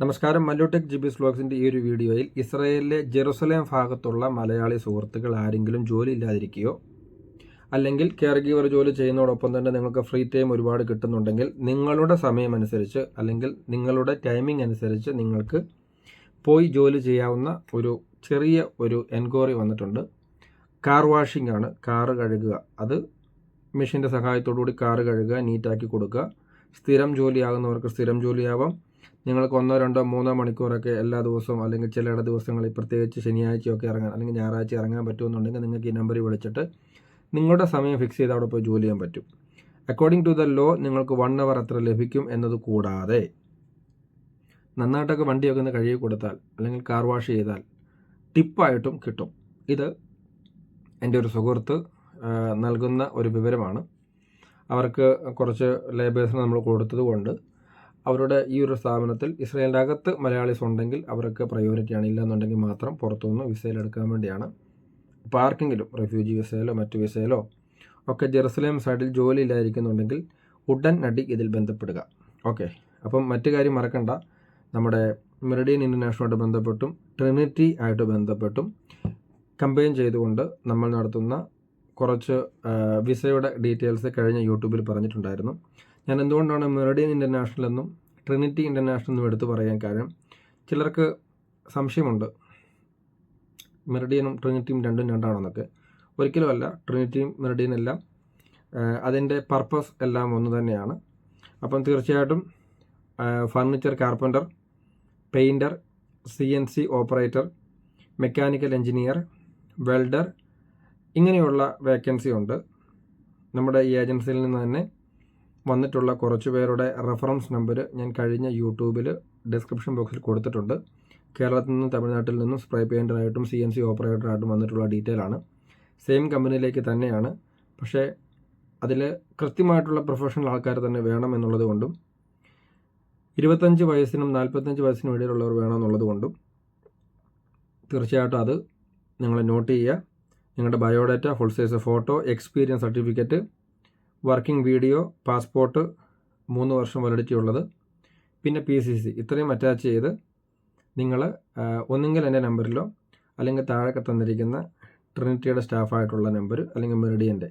നമസ്കാരം. മല്ലുടെക് G B സ്ലോക്സിന്റെ ഈ ഒരു വീഡിയോയിൽ ഇസ്രയേലിലെ ജെറുസലേം ഭാഗത്തുള്ള മലയാളി സുഹൃത്തുക്കൾ ആരെങ്കിലും ജോലി ഇല്ലാതിരിക്കുകയോ അല്ലെങ്കിൽ കെയർ ഗീവർ ജോലി ചെയ്യുന്നതോടൊപ്പം തന്നെ നിങ്ങൾക്ക് ഫ്രീ ടൈം ഒരുപാട് കിട്ടുന്നുണ്ടെങ്കിൽ നിങ്ങളുടെ സമയമനുസരിച്ച് അല്ലെങ്കിൽ നിങ്ങളുടെ ടൈമിംഗ് അനുസരിച്ച് നിങ്ങൾക്ക് പോയി ജോലി ചെയ്യാവുന്ന ഒരു ചെറിയ ഒരു എൻക്വയറി വന്നിട്ടുണ്ട്. കാർ വാഷിംഗ് ആണ്. കാറ് കഴുകുക. അത് മെഷീന്റെ സഹായത്തോടു കൂടി കാറ് കഴുകുക നീറ്റാക്കി കൊടുക്കുക. സ്ഥിരം ജോലിയാകുന്നവർക്ക് സ്ഥിരം ജോലിയാവാം. നിങ്ങൾക്ക് ഒന്നോ രണ്ടോ മൂന്നോ മണിക്കൂറൊക്കെ എല്ലാ ദിവസവും അല്ലെങ്കിൽ ചില ദിവസങ്ങളിൽ പ്രത്യേകിച്ച് ശനിയാഴ്ചയൊക്കെ ഇറങ്ങാൻ അല്ലെങ്കിൽ ഞായറാഴ്ച ഇറങ്ങാൻ പറ്റുമെന്നുണ്ടെങ്കിൽ നിങ്ങൾക്ക് ഈ നമ്പറിൽ വിളിച്ചിട്ട് നിങ്ങളുടെ സമയം ഫിക്സ് ചെയ്ത് അവിടെ പോയി ജോലി ചെയ്യാൻ പറ്റും. അക്കോർഡിംഗ് ടു ദ ലോ നിങ്ങൾക്ക് വൺ അവർ അത്ര ലഭിക്കും എന്നത് കൂടാതെ നന്നായിട്ടൊക്കെ വണ്ടിയൊക്കെ ഒന്ന് കഴുകി കൊടുത്താൽ അല്ലെങ്കിൽ കാർ വാഷ് ചെയ്താൽ ടിപ്പായിട്ടും കിട്ടും. ഇത് എന്റെ ഒരു സുഹൃത്ത് നൽകുന്ന ഒരു വിവരമാണ്. അവർക്ക് കുറച്ച് ലേബേഴ്സിന് നമ്മൾ കൊടുത്തത് കൊണ്ട് അവരുടെ ഈ ഒരു സ്ഥാപനത്തിൽ ഇസ്രയേലിന്റെ അകത്ത് മലയാളീസ് ഉണ്ടെങ്കിൽ അവർക്ക് പ്രയോറിറ്റിയാണ് ഇല്ലെന്നുണ്ടെങ്കിൽ മാത്രം പുറത്തുനിന്ന് വിസയിലെടുക്കാൻ വേണ്ടിയാണ്. ഇപ്പോൾ ആർക്കെങ്കിലും റെഫ്യൂജി വിസയിലോ മറ്റു വിസയിലോ ഒക്കെ ജെറുസലേം സൈഡിൽ ജോലി ഇല്ലായിരിക്കുന്നുണ്ടെങ്കിൽ ഉടൻ നടി ഇതിൽ ബന്ധപ്പെടുക. ഓക്കെ അപ്പം മറ്റു കാര്യം മറക്കണ്ട. നമ്മുടെ മെറിഡിയൻ ഇന്റർനാഷണലായിട്ട് ബന്ധപ്പെട്ടും ട്രിനിറ്റി ആയിട്ട് ബന്ധപ്പെട്ടും കമ്പയിൻ ചെയ്തുകൊണ്ട് നമ്മൾ നടത്തുന്ന കുറച്ച് വിസയുടെ ഡീറ്റെയിൽസ് കഴിഞ്ഞ യൂട്യൂബിൽ പറഞ്ഞിട്ടുണ്ടായിരുന്നു. ഞാൻ എന്തുകൊണ്ടാണ് മെറിഡിയൻ ഇന്റർനാഷണൽ എന്നും ട്രിനിറ്റി ഇന്റർനാഷണൽ എന്നും എടുത്തു പറയാൻ കാരണം ചിലർക്ക് സംശയമുണ്ട്. മെറിഡിയനും ട്രിനിറ്റിയും രണ്ടും രണ്ടാണെന്നൊക്കെ. ഒരിക്കലുമല്ല ട്രിനിറ്റിയും മെറിഡിയനും എല്ലാം അതിന്റെ പർപ്പസ് എല്ലാം ഒന്ന് തന്നെയാണ്. അപ്പം തീർച്ചയായിട്ടും furniture carpenter painter C N C operator mechanical engineer welder ഇങ്ങനെയുള്ള വേക്കൻസി ഉണ്ട്. നമ്മുടെ ഈ ഏജൻസിയിൽ നിന്ന് തന്നെ വന്നിട്ടുള്ള കുറച്ച് പേരുടെ റെഫറൻസ് നമ്പർ ഞാൻ കഴിഞ്ഞ യൂട്യൂബിൽ ഡിസ്ക്രിപ്ഷൻ ബോക്സിൽ കൊടുത്തിട്ടുണ്ട്. കേരളത്തിൽ നിന്നും തമിഴ്നാട്ടിൽ നിന്നും സ്പ്രേ പെയിന്ററായിട്ടും സി എൻ സി ഓപ്പറേറ്ററായിട്ടും വന്നിട്ടുള്ള ഡീറ്റെയിൽ ആണ്. സെയിം കമ്പനിയിലേക്ക് തന്നെയാണ്. പക്ഷേ അതിൽ കൃത്യമായിട്ടുള്ള പ്രൊഫഷണൽ ആൾക്കാർ തന്നെ വേണം എന്നുള്ളത് കൊണ്ടും ഇരുപത്തഞ്ച് വയസ്സിനും നാൽപ്പത്തഞ്ച് വയസ്സിനും ഇടയിലുള്ളവർ വേണമെന്നുള്ളത് കൊണ്ടും തീർച്ചയായിട്ടും അത് നിങ്ങൾ നോട്ട് ചെയ്യുക. നിങ്ങളുടെ biodata full size photo experience certificate working video passport മൂന്ന് വർഷം വാലിഡിറ്റി ഉള്ളത്. പിന്നെ പി സി സി ഇത്രയും അറ്റാച്ച് ചെയ്ത് നിങ്ങൾ ഒന്നുകിൽ എന്റെ നമ്പറിലോ അല്ലെങ്കിൽ താഴെ തന്നിരിക്കുന്ന ട്രിനിറ്റിയുടെ സ്റ്റാഫായിട്ടുള്ള നമ്പർ അല്ലെങ്കിൽ മെറിഡിയന്റെ.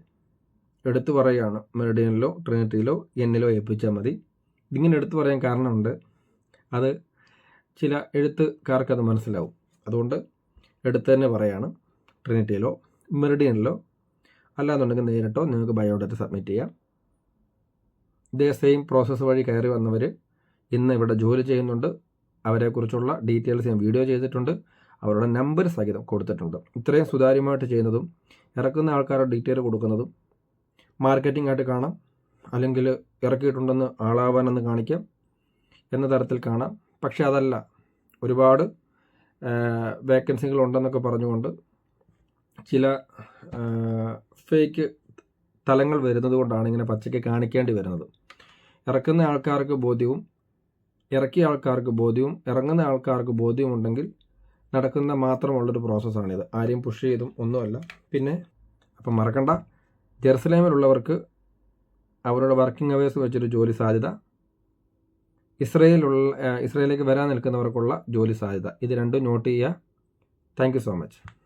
എടുത്തു പറയുകയാണ് മെറിഡിയനിലോ ട്രിനിറ്റിയിലോ എന്നിലോ ഏൽപ്പിച്ചാൽ മതി. ഇതിങ്ങനെ എടുത്തു പറയാൻ കാരണമുണ്ട്. അത് ചില എഴുത്തുകാർക്കത് മനസ്സിലാവും. അതുകൊണ്ട് എടുത്തു തന്നെ പറയാണ് ട്രിനിറ്റിയിലോ മെറിഡിയനിലോ അല്ലാന്നുണ്ടെങ്കിൽ നേരിട്ടോ നിങ്ങൾക്ക് ബയോഡാറ്റ സബ്മിറ്റ് ചെയ്യാം. ഇതേ സെയിം പ്രോസസ്സ് വഴി കയറി വന്നവർ ഇന്ന് ഇവിടെ ജോലി ചെയ്യുന്നുണ്ട്. അവരെക്കുറിച്ചുള്ള ഡീറ്റെയിൽസ് ഞാൻ വീഡിയോ ചെയ്തിട്ടുണ്ട്. അവരുടെ നമ്പർ സഹിതം കൊടുത്തിട്ടുണ്ട്. ഇത്രയും സുതാര്യമായിട്ട് ചെയ്യുന്നതും ഇറക്കുന്ന ആൾക്കാരുടെ ഡീറ്റെയിൽ കൊടുക്കുന്നതും മാർക്കറ്റിംഗ് ആയിട്ട് കാണാം. അല്ലെങ്കിൽ ഇറക്കിയിട്ടുണ്ടെന്ന് ആളാവാനെന്ന് കാണിക്കാം എന്ന തരത്തിൽ കാണാം. പക്ഷേ അതല്ല ഒരുപാട് വേക്കൻസികൾ ഉണ്ടെന്നൊക്കെ പറഞ്ഞുകൊണ്ട് ചില ഫേക്ക് തലങ്ങൾ വരുന്നത് കൊണ്ടാണ് ഇങ്ങനെ പച്ചയ്ക്ക് കാണിക്കേണ്ടി വരുന്നത്. ഇറക്കുന്ന ആൾക്കാർക്ക് ബോധ്യവും ഇറക്കിയ ആൾക്കാർക്ക് ബോധ്യവും ഇറങ്ങുന്ന ആൾക്കാർക്ക് ബോധ്യവും ഉണ്ടെങ്കിൽ നടക്കുന്ന മാത്രമുള്ളൊരു പ്രോസസ്സാണിത് ആരെയും പുഷ് ചെയ്തും ഒന്നുമല്ല. പിന്നെ അപ്പം മറക്കണ്ട. ജെറുസലേമിലുള്ളവർക്ക് അവരുടെ വർക്കിംഗ് അവേഴ്സ് വെച്ചൊരു ജോലി സാധ്യത. ഇസ്രയേലുള്ള ഇസ്രയേലിലേക്ക് വരാൻ നിൽക്കുന്നവർക്കുള്ള ജോലി സാധ്യത. ഇത് രണ്ടും നോട്ട് ചെയ്യുക. Thank so much